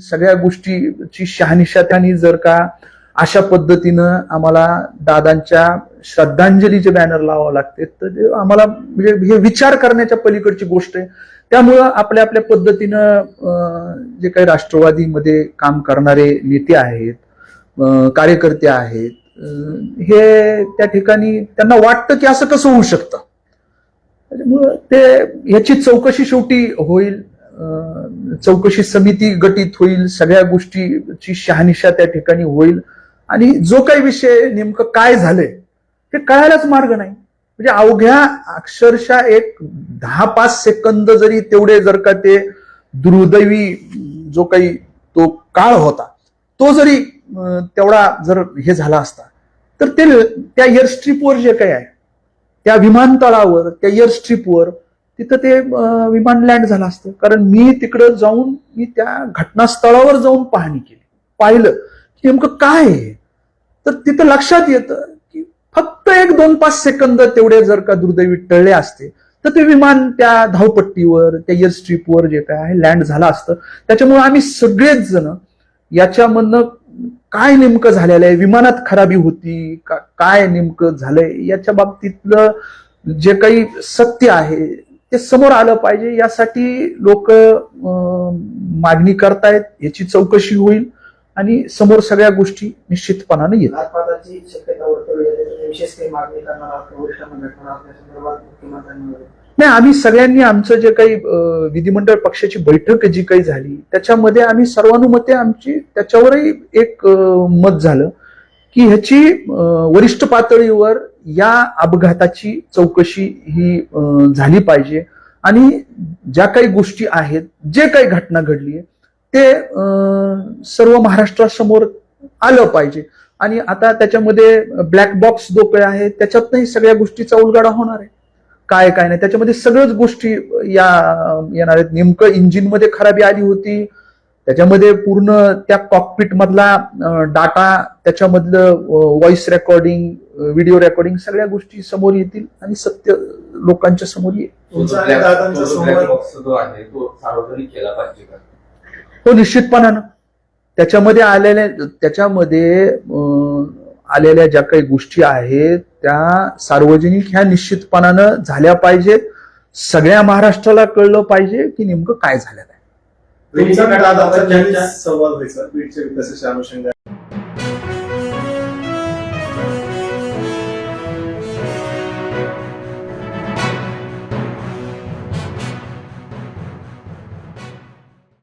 सगळ्या गोष्टीची शहानिशा त्यांनी जर का अशा पद्धतीनं आम्हाला दादांच्या श्रद्धांजलीचे बॅनर लावावं लागते तर ते आम्हाला म्हणजे हे विचार करण्याच्या पलीकडची गोष्ट आहे. त्यामुळं आपल्या आपल्या पद्धतीनं जे काही राष्ट्रवादीमध्ये काम करणारे नेते आहेत कार्यकर्ते आहेत हे त्या ठिकाणी त्यांना वाटतं की असं कसं होऊ शकतं. त्याच्यामुळं ते ह्याची चौकशी शेवटी होईल. चौकशी समिती गठीत होईल सगळ्या गोष्टीची शहानिशा त्या ठिकाणी होईल. आणि जो काही विषय नेमकं काय झालंय ते कळायलाच मार्ग नाही. म्हणजे अवघ्या अक्षरशः एक दहा पाच सेकंद जरी तेवढे जर का ते दुर्दैवी जो काही तो काळ होता तो जरी तेवढा जर हे झाला असता तर ते त्या एअरस्ट्रीपवर जे काही आहे त्या विमानतळावर त्या एअरस्ट्रीपवर तिथं ते विमान लँड झालं असतं. कारण मी तिकडं जाऊन मी त्या घटनास्थळावर जाऊन पाहणी केली. पाहिलं की नेमकं काय आहे? तर तिथं लक्षात येतं की फक्त एक दोन पाच सेकंद तेवढे जर का दुर्दैवी टळले असते तर ते विमान त्या धावपट्टीवर त्या एअरस्ट्रीपवर जे काय आहे लँड झालं असतं. त्याच्यामुळे आम्ही सगळेच जण याच्यामधनं काय नेमकं झालेलं आहे विमानात खराबी होती का काय नेमकं झालंय याच्या बाबतीतलं जे काही सत्य आहे ते समोर आलं पाहिजे. यासाठी लोक मागणी करतायत. याची चौकशी होईल आणि समोर सगळ्या गोष्टी निश्चितपणाने येतील. घातपाताची शक्यता वर्तवली जाते तुम्ही विशेष काही मागणी करणार आहात वरिष्ठांना भेटणार आहात या संदर्भात मुख्यमंत्र्यांमध्ये नाही आम्ही सगळ्यांनी आमचं जे काही विधिमंडळ पक्षाची बैठक जी काही झाली त्याच्यामध्ये आम्ही सर्वानुमते आमची त्याच्यावरही एक मत झालं की ह्याची वरिष्ठ पातळीवर या अपघाताची चौकशी ही झाली पाहिजे. आणि ज्या काही गोष्टी आहेत जे काही घटना घडली ते सर्व महाराष्ट्रासमोर आलं पाहिजे. आणि आता त्याच्यामध्ये ब्लॅक बॉक्स जो काही आहे त्याच्यातही सगळ्या गोष्टीचा उलगडा होणार आहे. काय काय नाही त्याच्यामध्ये सगळ्याच गोष्टी या येणार आहेत. नेमकं इंजिनमध्ये खराबी आली होती त्याच्यामध्ये पूर्ण त्या कॉकपिट मधला डाटा त्याच्यामधलं व्हॉइस रेकॉर्डिंग व्हिडिओ रेकॉर्डिंग सगळ्या गोष्टी समोर येतील आणि सत्य लोकांच्या समोर येईल. तो हो निश्चितपणानं. त्याच्यामध्ये आलेल्या त्याच्यामध्ये आलेल्या ज्या काही गोष्टी आहेत त्या सार्वजनिक ह्या निश्चितपणानं झाल्या पाहिजेत. सगळ्या महाराष्ट्राला कळलं पाहिजे की नेमकं काय झालेलं संवाद व्हायचा बीडच्या विकासाच्या अनुषंगाने.